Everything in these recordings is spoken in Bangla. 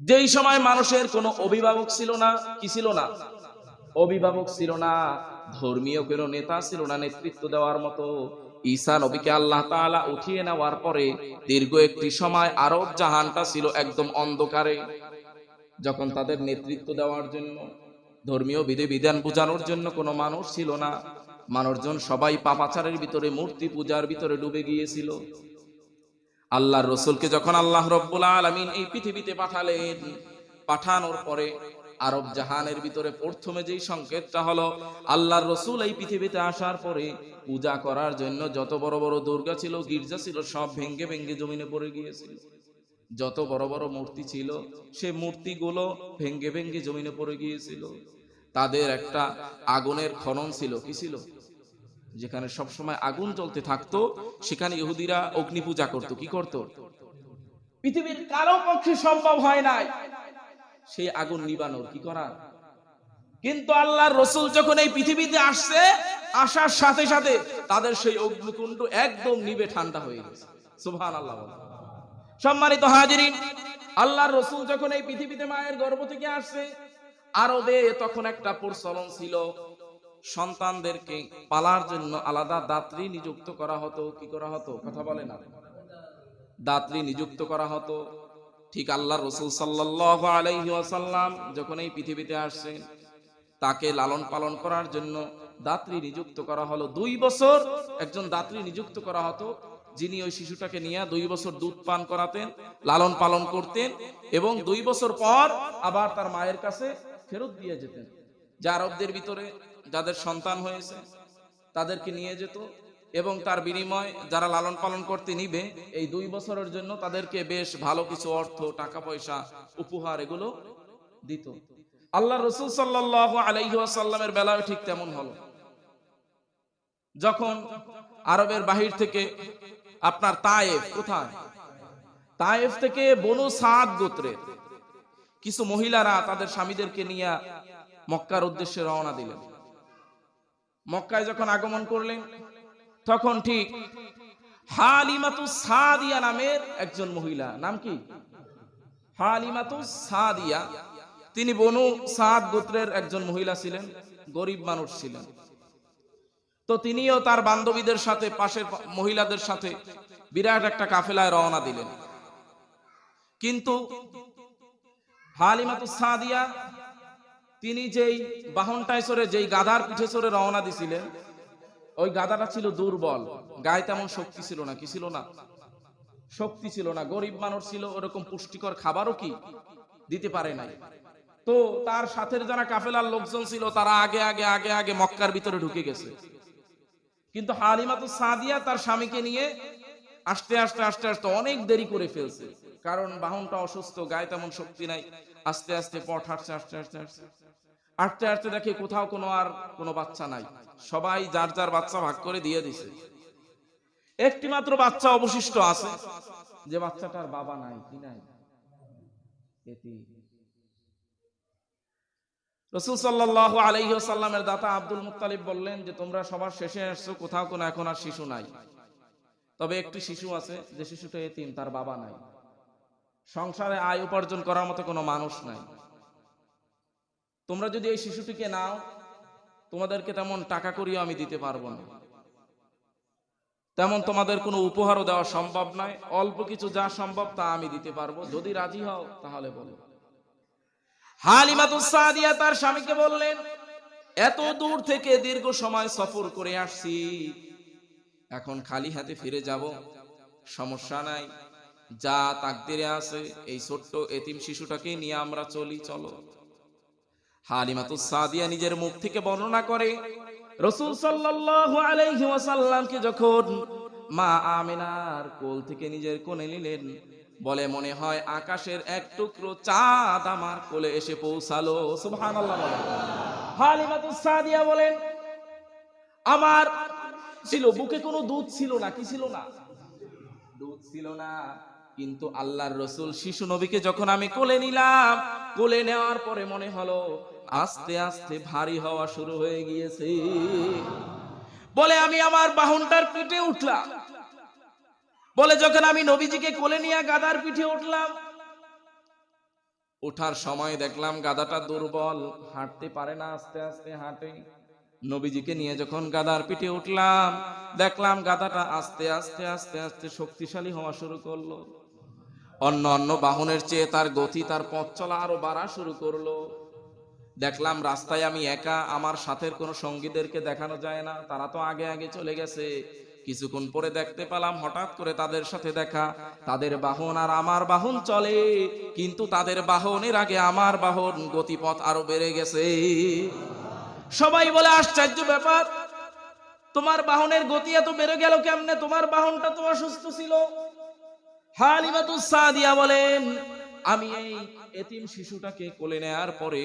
যেই সময় মানুষের কোনো অভিভাবক ছিল না, কি ছিল না? অভিভাবক ছিল না, ধর্মীয় কোনো নেতা ছিল না নেতৃত্ব দেওয়ার মতো। ঈসা নবীকে আল্লাহ তাআলা উঠিয়ে নেওয়ার পরে দীর্ঘ একটি সময় আরব জাহানটা ছিল একদম অন্ধকারে। যখন তাদের নেতৃত্ব দেওয়ার জন্য, ধর্মীয় বিধি বিধান বোঝানোর জন্য কোনো মানুষ ছিল না, মানুষজন সবাই পাপাচারের ভিতরে, মূর্তি পূজার ভিতরে ডুবে গিয়েছিল। আল্লাহর রসুলকে যখন আল্লাহ রব্বুল আলমিন এই পৃথিবীতে পাঠালেন, পাঠানোর পরে আরব জাহানের ভিতরে প্রথমে যেই সংকেতটা হলো, আল্লাহর রসুল এই পৃথিবীতে আসার পরে পূজা করার জন্য যত বড় বড় দুর্গা ছিল, গির্জা ছিল, সব ভেঙ্গে ভেঙ্গে জমিনে পড়ে গিয়েছিল। যত বড় বড় মূর্তি ছিল, সে মূর্তিগুলো ভেঙ্গে ভেঙ্গে জমিনে পড়ে গিয়েছিল। তাদের একটা আগুনের খনন ছিল, কি ছিল? যেখানে সব সময় আগুন জ্বলতে থাকতো, সেখানে ইহুদিরা অগ্নি পূজা করত। কি করত? পৃথিবীর কারও পক্ষে সম্ভব হয় নাই। সেই আগুন নিবানোর কি করা কিন্তু আল্লাহর রসুল যখন এই পৃথিবীতে আসছে, আসার সাথে সাথে তাদের সেই অগ্নিকুণ্ড একদম নিবে ঠান্ডা হয়ে গেছে। সুবহান আল্লাহ সম্মানিত হাজিরিন, আল্লাহর রসুল যখন এই পৃথিবীতে মায়ের গর্ভ থেকে আসছে আরবে তখন একটা প্রচলন ছিল সন্তানদেরকে পালার জন্য আলাদা দাত্রী নিযুক্ত করা হতো, কি করা হতো? কথা বলে না। দাত্রী নিযুক্ত করা হতো। ঠিক আল্লাহ রসুল সাল্লাহ আলাইহি ওয়াসাল্লাম যখন এই পৃথিবীতে আসছেন, তাকে লালন পালন করার জন্য দাত্রী নিযুক্ত করা হলো। দুই বছর একজন দাত্রী নিযুক্ত করা হতো, যিনি ওই শিশুটাকে নিয়ে দুই বছর দুধ পান করাতেন, লালন পালন করতেন এবং দুই বছর পর আবার তার মায়ের কাছে ফেরত দিয়ে যেতেন। যা আরবদের ভিতরে যাদের সন্তান হয়েছে, তাদেরকে নিয়ে যেত এবং তার বিনিময় যারা লালন পালন করতে নিবে, এই দুই বছরের জন্য তাদেরকে বেশ ভালো কিছু অর্থ, টাকা পয়সা, উপহার এগুলো দিত। আল্লাহ রসুল সাল্লাহ আলাইসাল্লামের বেলায় ঠিক তেমন হলো। যখন আরবের বাহির থেকে আপনার তায়েফ কোথায়? তায়েফ থেকে বনু সাদ গোত্রের কিছু মহিলারা তাদের স্বামীদেরকে নিয়ে মক্কার উদ্দেশ্যে রওনা দিলেন। মক্কায় যখন আগমন করলেন, তখন ঠিক হালিমাতু সাদিয়া নামের একজন মহিলা, নাম কি? হালিমাতু সাদিয়া। তিনি বনু সাদ গোত্রের একজন মহিলা ছিলেন, গরিব মানুষ ছিলেন। তো তিনিও তার বান্ধবীদের সাথে, পাশের মহিলাদের সাথে বিরাট একটা কাফেলায় রওনা দিলেন। কিন্তু হালিমাতু সাদিয়া তিনি যেই বাহনটায় চড়ে যেই গাধার পিঠে চড়ে রওনা দিছিলেন, ওই গাধাটা ছিল দুর্বল। গায়ে তেমন শক্তি ছিল না, কি ছিল না? শক্তি ছিল না। গরিব মানুষ ছিল, ওরকম পুষ্টিকর খাবারও কি দিতে পারে নাই। তো তার সাথের যারা কাফেলার লোকজন ছিল, তারা আগে আগে আগে আগে মক্কার ভিতরে ঢুকে গেছে। কিন্তু হালিমাতু সাদিয়া তার স্বামীকে নিয়ে আস্তে আস্তে আস্তে আস্তে অনেক দেরি করে ফেলছে। কারণ বাহনটা অসুস্থ, গায়ে তেমন শক্তি নাই। আস্তে আস্তে পথ হাঁটছে আস্তে আস্তে আস্তে আস্তে আস্তে দেখে কোথাও কোনো আর কোনো বাচ্চা নাই। সবাই যার যার বাচ্চা ভাগ করে দিয়ে দিছে। একটি মাত্র বাচ্চা অবশিষ্ট আছে, যে বাচ্চাটার বাবা নাই, কি নাই। রসুল সাল্লাহ আলাইসাল্লামের দাতা আব্দুল মুত্তালিব বললেন যে, তোমরা সবার শেষে আসছো কোথাও কোনো এখন আর শিশু নাই। তবে একটি শিশু আছে, যে শিশুটা এতিম, তার বাবা নাই। সংসারে আয় উপার্জন করার মতো কোনো মানুষ নাই। তোমরা যদি এই শিশুটিকে নাও, তোমাদেরকে তেমন টাকা করিও আমি দিতে পারব না। তেমন তোমাদের কোনো উপহারও দেওয়া সম্ভব নয়। অল্প কিছু যা সম্ভব তা আমি দিতে পারব। যদি রাজি হও, তাহলে বলো। হালিমাতুস সাদিয়া তার স্বামীকে বললেন, এত দূর থেকে দীর্ঘ সময় সফর করে আসছি। এখন খালি হাতে ফিরে যাব। সমস্যা নাই। যা তাকদিরে আছে, এই ছোট্ট এতিম শিশুটাকে নিয়ে আমরা চলি, চলো। হালিমাতুস সাদিয়া নিজের মুখ থেকে বর্ণনা করে, রসুল সাল্লাল্লাহু যখন মা আমিনার কোল থেকে নিজের কোলে নিলেন, বলে মনে হয় আকাশের এক টুকরো চাঁদ আমার কোলে এসে পৌঁছালো সাদিয়া বলেন, আমার ছিল, বুকে কোনো দুধ ছিল না, কি ছিল না? দুধ ছিল না। কিন্তু আল্লাহর রসুল শিশু নবীকে যখন আমি কোলে নিলাম, কোলে নেওয়ার পরে মনে হলো আস্তে আস্তে ভারী হওয়া শুরু হয়ে গিয়েছে। বলে আমি আমার বাহনটার পিঠে উঠলাম। বলে যখন আমি নবীজিকে কোলে নিয়ে গাদার পিঠে উঠলাম ওঠার সময় দেখলাম গাদাটা দুর্বল, হাঁটতে পারে না আস্তে আস্তে হাঁটে। নবীজিকে নিয়ে যখন গাদার পিঠে উঠলাম, দেখলাম গাদাটা আস্তে আস্তে আস্তে আস্তে শক্তিশালী হওয়া শুরু করল। অন্য অন্য বাহনের চেয়ে তার গতি, তার পথ চলা আরও বাড়া শুরু করল। দেখলাম রাস্তায় আমি একা, আমার সাথের কোনো সঙ্গীদেরকে দেখানো যায় না, তারা তো আগে আগে চলে গেছে। কিছুক্ষণ পরে দেখতে পেলাম হঠাৎ করে তাদের সাথে দেখা, তাদের বাহন আর আমার বাহন চলে, কিন্তু তাদের বাহনের আগে আমার বাহন গতিপথ আরও বেড়ে গেছে। সবাই বলে, আশ্চর্য ব্যাপার, তোমার বাহনের গতি এত বেড়ে গেল কেমনে? তোমার বাহনটা তো অসুস্থ ছিল। হালিমাতুস বলেন, আমি এই এতিম শিশুটাকে কোলে নেয়ার পরে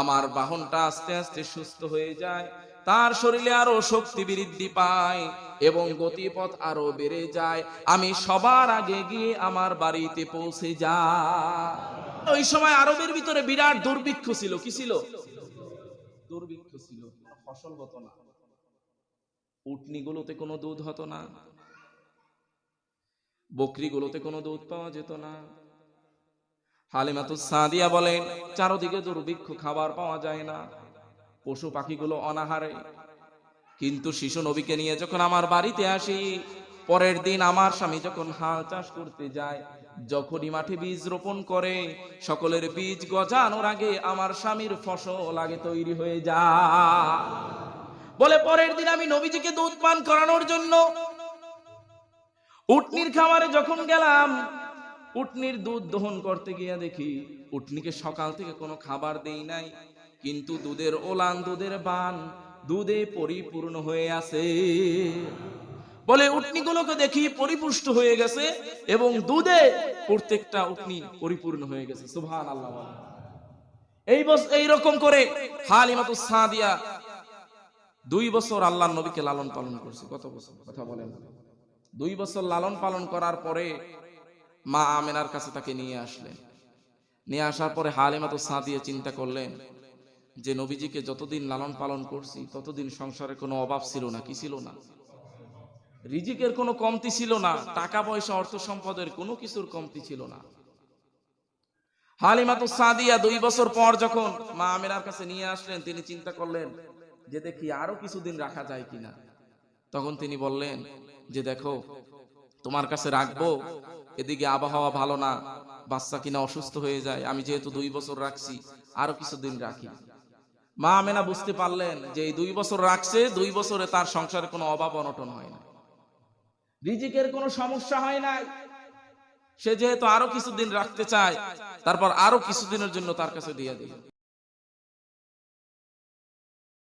আমার বাহনটা আস্তে আস্তে সুস্থ হয়ে যায়, তার শরীরে আরও শক্তি বৃদ্ধি পায় এবং গতিপথ আরও বেড়ে যায়। আমি সবার আগে গিয়ে আমার বাড়িতে পৌঁছে যাই। ওই সময় আরবের ভিতরে বিরাট দুর্ভিক্ষ ছিল। কি ছিল? দুর্ভিক্ষ ছিল। ফসল হতো না। উটনিগুলোতে কোনো দুধ হতো না। বকরিগুলোতে কোনো দুধ পাওয়া যেত না। হালিমাতুস সাদিয়া বলেন, চারদিকে দুর্ভিক্ষ খাবার পাওয়া যায় না। পশু পাখিগুলো অনাহারে। কিন্তু শিশু নবীকে নিয়ে যখন আমার বাড়িতে আসি, পরের দিন আমার স্বামী যখন হাল চাষ করতে যায়, যখনই মাঠে বীজ রোপণ করে, সকলের বীজ গজানোর আগে আমার স্বামীর ফসল আগে তৈরি হয়ে যায়। বলে পরের দিন আমি নবীজিকে দুধ পান করানোর জন্য উটনির খামারে যখন গেলাম, উটনির দুধ দহন করতে গিয়ে দেখি, উটনিকে সকাল থেকে কোনো খাবার দেই নাই, কিন্তু দুধের ওলান, দুধের বান দুধে পরিপূর্ণ হয়ে আছে। বলে, উটনিগুলোকে দেখি পরিপুষ্ট হয়ে গেছে এবং দুধে প্রত্যেকটা উটনি পরিপূর্ণ হয়ে গেছে। সুবহান আল্লাহ এই বস, এই রকম করে হালিমাতু সাদিয়া দুই বছর আল্লাহ নবীকে লালন পালন করছে। কত বছর? কথা বলেন। দুই বছর লালন পালন করার পরে মা আমেনার কাছে তাকে নিয়ে আসলেন। নিয়ে আসার পরে হালিমা তো সাদিয়ে চিন্তা করলেন যে, নবীজিকে যতদিন লালন পালন করছি, ততদিন সংসারে কোনো অভাব ছিল না, কি ছিল না? রিজিকের কোনো কমতি ছিল না, টাকা পয়সা, অর্থ সম্পদের কোনো কিছুর কমতি ছিল না। হালিমা তো সাদিয়া দুই বছর পর যখন মা আমেনার কাছে নিয়ে আসলেন, তিনি চিন্তা করলেন যে, দেখি আরও কিছুদিন রাখা যায় কিনা। তখন তিনি বললেন, যে দেখো, তোমার কাছে রাখব, এদিকে আবহাওয়া ভালো না, বাচ্চা কিনা অসুস্থ হয়ে যায়, আমি যেহেতু দুই বছর রাখছি, আরও কিছুদিন রাখি। মা আমেনা বুঝতে পারলেন যে এই দুই বছর রাখছে, দুই বছরে তার সংসারে কোনো অভাব অনটন হয় না। রিজিকের কোনো সমস্যা হয় নাই। সে যেহেতু আরও কিছুদিন রাখতে চায়, তারপর আরও কিছুদিনের জন্য তার কাছে দিয়ে দিল।